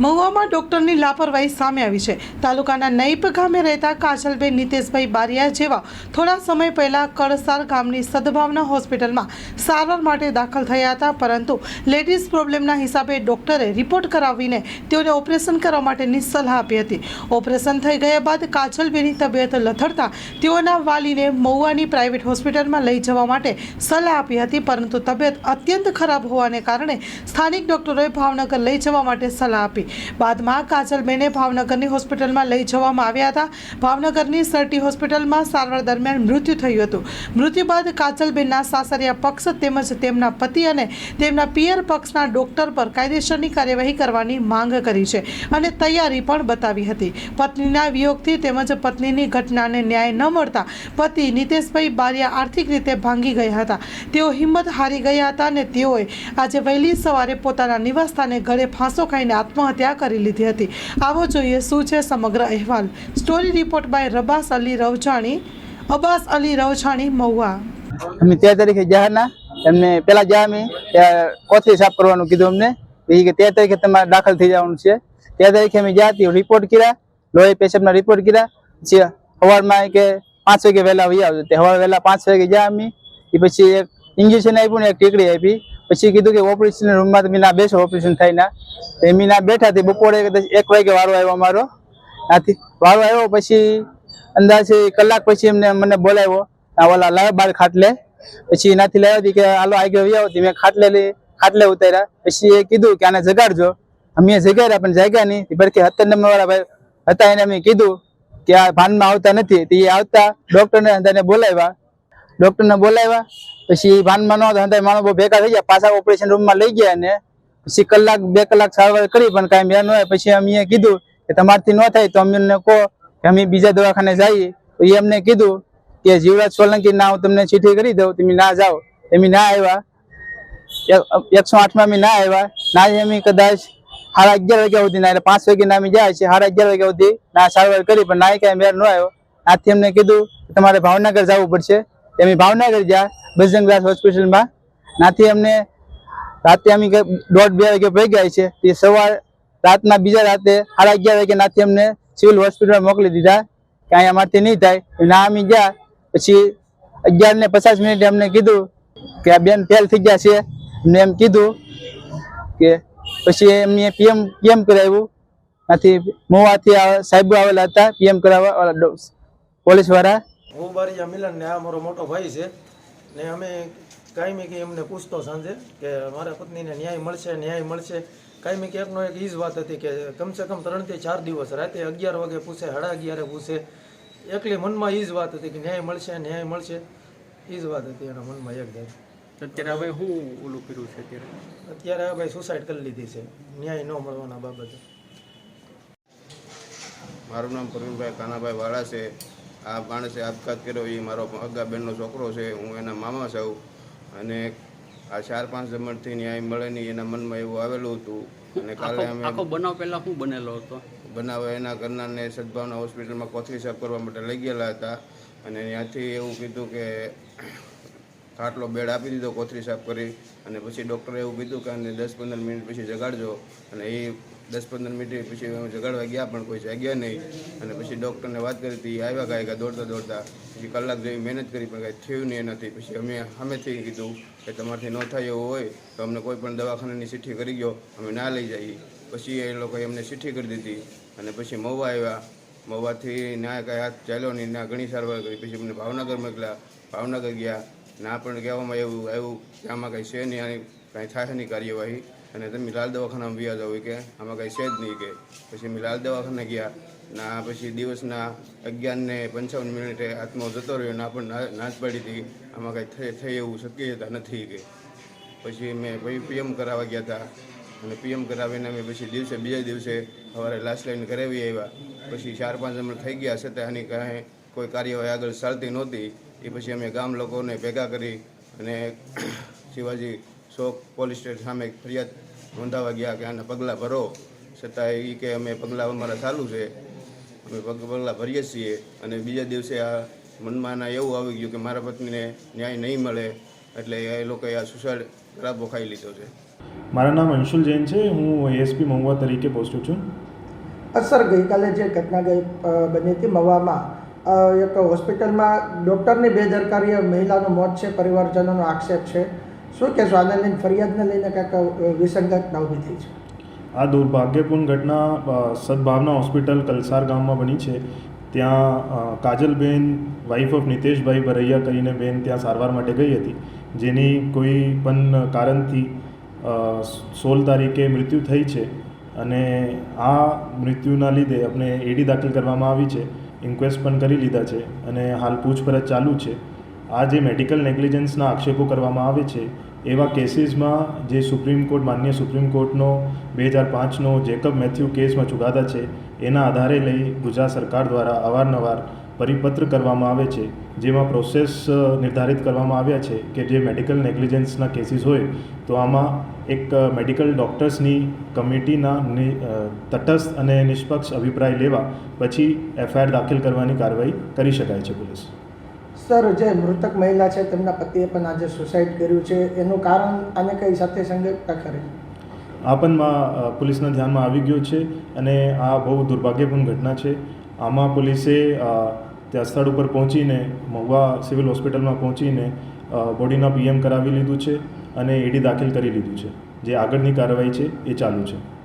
મહુવામાં ડોક્ટરની લાપરવાહી સામે આવી છે. તાલુકાના નૈપ ગામે રહેતા કાજલબેન નીતેશભાઈ બારિયા જેવા થોડા સમય પહેલા કળસાર ગામની સદભાવના હોસ્પિટલમાં સારવાર માટે દાખલ થયા હતા, પરંતુ લેડીઝ પ્રોબ્લેમના હિસાબે ડોક્ટરે રિપોર્ટ કરાવીને તેઓને ઓપરેશન કરવા માટેની સલાહ આપી હતી. ઓપરેશન થઈ ગયા બાદ કાજલબેનની તબિયત લથડતા તેઓના વાલીને મહુવાની પ્રાઇવેટ હોસ્પિટલમાં લઈ જવા માટે સલાહ આપી હતી, પરંતુ તબિયત અત્યંત ખરાબ હોવાને કારણે સ્થાનિક ડોક્ટરોએ ભાવનગર લઈ જવા માટે સલાહ આપી. બાદમાં કાજલબેને ભાવનગરની હોસ્પિટલમાં લઈ જવામાં આવ્યા હતા. ભાવનગરની સરટી હોસ્પિટલમાં સારવાર દરમિયાન મૃત્યુ થયું હતું. મૃત્યુ બાદ કાજલબેનના સાસરિયા પક્ષ તેમજ તેમના પતિ અને તેમના પિયર પક્ષના ડોક્ટર પર કાયદેસરની કાર્યવાહી કરવાની માંગ કરી છે અને તૈયારી પણ બતાવી હતી. પત્નીના વિયોગથી તેમજ પત્નીની ઘટનાને ન્યાય ન મળતા પતિ નીતેશભાઈ બારિયા આર્થિક રીતે ભાંગી ગયા હતા. તેઓ હિંમત હારી ગયા હતા અને તેઓએ આજે વહેલી સવારે પોતાના નિવાસસ્થાને ઘરે ફાંસો ખાઈને આત્મહત્યા કરી લીધી હતી. આવો જોઈએ શું છે સમગ્ર અહેવાલ. Story report by Abbas Ali Ravchhani Abbas Ali Ravchhani Mahuva. અમે તેર તારીખે જવાના એમને પેલા જ્યાં અમે કોથળી સાફ કરવાનું કીધું અમને. એ કે તેર તારીખે તમારે દાખલ થઈ જવાનું છે. તેર તારીખે અમે હતી રિપોર્ટ કર્યા, લોહી પેશન્ટના રિપોર્ટ કર્યા. પછી સવારમાં કે પાંચ વાગે વહેલા વહી આવજો. તે સવારે વહેલા પાંચ વાગે જ્યાં અમે. એ પછી એક ઇન્જેક્શન આપ્યું ને એક ટીકડી આપી. પછી કીધું કે ઓપરેશન રૂમમાં તમે ના બેસો ઓપરેશન થાય ના તો એમ બેઠા તે બપોરે એક વાગે વારો આવ્યો અમારો. ત્યાંથી વારો આવ્યો પછી અંદાજે કલાક પછી એમને મને બોલાવ્યો ઓલા લાવ્યા બાર ખાટલે. પછી એનાથી લાવ્યા હતી કે આલો આગળ વ્યાવ હતી મેં ખાટલે ખાટલે ઉતાર્યા. પછી એ કીધું કે, આને જગાડજો. અમે જગાડ્યા, પણ જાગ્યા નહીં. પછી હત્તર નંબર વાળા ભાઈ હતા એને અમે કીધું કે, આ ભાનમાં આવતા નથી. તો આવતા ડૉક્ટરને અંદાને બોલાવ્યા. ડોક્ટરને બોલાવ્યા. પછી ભાનમાં ન હતા માણસો બહુ ભેગા થઈ ગયા. પાછા ઓપરેશન રૂમમાં લઈ ગયા અને પછી કલાક, બે કલાક સારવાર કરી, પણ કાંઈ મેં ન હોય. પછી અમે કીધું કે તમારથી ન થાય તો અમને કહો કે અમે બીજા દવાખાને જઈએ. તો એ અમને કીધું કે જીવરાજ સોલંકી ના, હું તમને ચીઠી કરી દઉં, તમે ના જાઓ. એમ ના આવ્યા. એક- એકસો આઠમાં અમે ના આવ્યા. ના અમે કદાચ સાડા અગિયાર વાગ્યા સુધી ના એટલે પાંચ વાગ્યા અમે જાય છે સાડા અગિયાર વાગ્યા સુધી ના સારવાર કરી, પણ ના કાંઈ મેર ન આવ્યો. આથી અમને કીધું તમારે ભાવનગર જવું પડશે. અમે ભાવનગર ગયા બજરંગદાસ હોસ્પિટલમાં. નાથી અમને રાતે અમે દોઢ બે વાગે પડી ગયા છે. તે સવાર રાતના બીજા રાતે સાડા અગિયાર વાગે નાથી અમને સિવિલ હોસ્પિટલમાં મોકલી દીધા કે અહીંયા અમારથી નહીં થાય. ના, અમે ગયા. પછી અગિયાર ને પચાસ મિનિટે અમને કીધું કે આ બેન ફેલ થઈ ગયા છે. અમને એમ કીધું કે પછી એમને પીએમ પીએમ કરાવ્યું. ત્યાંથી મોવાથી સાહેબો આવેલા હતા પીએમ કરાવવા પોલીસવાળા હું બારીયા મિલન ને આ મારો મોટો ભાઈ છે ને અમે કાયમી કે એમને પૂછતો સાંજે કે મારા પત્નીને ન્યાય મળશે ન્યાય મળશે. કાયમી કે એકનો એક ઈજ જ વાત હતી કે કમસે કમ ત્રણથી ચાર દિવસ રાતે અગિયાર વાગે પૂછે સાડા અગિયારે પૂછે. એકલી મનમાં ઈજ જ વાત હતી કે ન્યાય મળશે ન્યાય મળશે. ઈજ જ વાત હતી એના મનમાં એક જાય અત્યારે હવે શું ઓલું કર્યું છે અત્યારે? અત્યારે હવે ભાઈ સુસાઇડ કરી લીધી છે. ન્યાય ન મળવાના બાબતે. મારું નામ પ્રવીણભાઈ કાનાભાઈ વાળા છે. આ માણસે આપઘાત કર્યો એ મારો અગા બેનનો છોકરો છે હું એના મામા છું. અને આ ચાર પાંચ જમણથી ન્યાય મળે નહીં એના મનમાં એવું આવેલું હતું. અને કાલે અમે આખો બનાવ પહેલા શું બનેલો હતો? બનાવે એના ઘરનાને સદભાવના હોસ્પિટલમાં કોથળી સાફ કરવા માટે લઈ ગયેલા હતા. અને ત્યાંથી એવું કીધું કે ખાટલો બેડ આપી દીધો કોથળી સાફ કરી અને પછી ડૉક્ટરે એવું કીધું કે આને દસ પંદર મિનિટ પછી જગાડજો અને એ દસ પંદર મિનિટ પછી હું જગાડવા ગયા પણ કોઈ જાગ્યા નહીં. અને પછી ડૉક્ટરને વાત કરી હતી એ આવ્યા ગયા ગયા દોડતા દોડતા. પછી કલાક જેવી મહેનત કરી પણ કાંઈ થયું નહીં એનાથી. પછી અમે સામેથી કીધું કે તમારથી ન થાય એવું હોય તો અમને કોઈ પણ દવાખાનાની ચિઠ્ઠી કરી ગયો, અમે ના લઈ જઈએ. પછી એ લોકોએ અમને ચિઠ્ઠી કરી દીધી અને પછી મહુવા આવ્યા. મહુવાથી ના કાંઈ હાથ ચાલ્યો નહીં, ના ઘણી સારવાર કરી. પછી અમને ભાવનગર મોકલ્યા. ભાવનગર ગયા. ના, પણ કહેવામાં એવું આવ્યું કે આમાં કંઈ છે નહીં, આની કાંઈ થાય નહીં કાર્યવાહી. અને તમે લાલ દવાખાનામાં વ્યા જાવ કે આમાં કાંઈ છે જ નહીં કે. પછી અમે લાલ દવાખાને ગયા, ના પછી દિવસના અગિયાર ને પંચાવન મિનિટે આત્મા જતો રહ્યો, ના પણ ના- ના જ પાડી હતી. આમાં કાંઈ થઈ થઈ એવું શક્યતા નથી કે. પછી મેં ભાઈ પીએમ કરાવવા ગયા હતા. અને પીએમ કરાવીને અમે પછી દિવસે, બીજા દિવસે સવારે લાસ્ટ લાઈન કરાવી આવ્યા. પછી ચાર પાંચ જમણ થઈ ગયા, છતાં આની કાંઈ કોઈ કાર્યવાહી આગળ ચાલતી નહોતી. એ પછી અમે ગામ લોકોને ભેગા કરી અને શિવાજી ચોક પોલીસ સ્ટેશન સામે ફરિયાદ નોંધાવા ગયા કે આના પગલાં ભરો. છતાં એ કે અમે પગલાં અમારા ચાલુ છે. અમે પગ પગલાં ભરીએ છીએ અને બીજા દિવસે આ મનમાં એવું આવી ગયું કે મારા પત્નીને ન્યાય નહીં મળે એટલે એ લોકોએ આ સુસાઇડ ખરાબો ખાઈ લીધો છે. મારા નામ અંશુલ જૈન છે. હું એએસપી મહુવા તરીકે પહોંચું છું. સર ગઈકાલે જે ઘટના ગઈ બની હતી મવામાં અ, એક હોસ્પિટલમાં ડૉક્ટરની બેદરકારીએ મહિલાનું મોત છે પરિવારજનોનો આક્ષેપ છે. શું કહેશો? આને લઈને ફરિયાદને લઈને કંઈક અ, વિસંગતતા ઊભી થઈ છે. આ દુર્ભાગ્યપૂર્ણ ઘટના સદભાવના હોસ્પિટલ કલસાર ગામમાં બની છે. ત્યાં કાજલબેન વાઇફ ઓફ નિતેશભાઈ ભરૈયા કરીને બેન ત્યાં સારવાર માટે ગઈ હતી. જેની કોઈ પણ કારણથી સોળ તારીખે મૃત્યુ થઈ છે. અને આ મૃત્યુના લીધે આપણે એડી દાખલ કરવામાં આવી છે. ઇન્ક્વેસ્ટ પણ કરી લીધા છે અને હાલ પૂછપરછ ચાલુ છે. આ જે મેડિકલ નેગ્લિજન્સના આક્ષેપો કરવામાં આવે છે, એવા કેસીસમાં જે સુપ્રીમ કોર્ટ, માન્ય સુપ્રીમ કોર્ટનો બે હજાર પાંચનો જેકબ મેથ્યુ કેસમાં ચુકાદા છે, એના આધારે લઈ ગુજરાત સરકાર દ્વારા અવારનવાર પરિપત્ર કરવામાં આવે છે જેમાં પ્રોસેસ નિર્ધારિત કરવામાં આવ્યા છે કે જે મેડિકલ નેગ્લિજન્સના કેસીસ હોય તો આમાં એક મેડિકલ ડૉક્ટર્સની કમિટીના તટસ્થ અને નિષ્પક્ષ અભિપ્રાય લેવા પછી એફઆઈઆર દાખલ કરવાની કાર્યવાહી કરી શકાય છે પોલીસ. સર જે મૃતક મહિલા છે તેમના પતિએ પણ આજે સુસાઇડ કર્યું છે. એનું કારણ આને કઈ સાથે સંગતતા કરે આ પણ પોલીસના ધ્યાનમાં આવી ગયું છે અને આ બહુ દુર્ભાગ્યપૂર્ણ ઘટના છે. આમાં પોલીસે ત્યાં સ્થળ ઉપર પહોંચીને મહુવા સિવિલ હોસ્પિટલમાં પહોંચીને બોડીના પીએમ કરાવી લીધું છે અને એડી દાખલ કરી લીધું છે. જે આગળની કાર્યવાહી છે એ ચાલુ છે.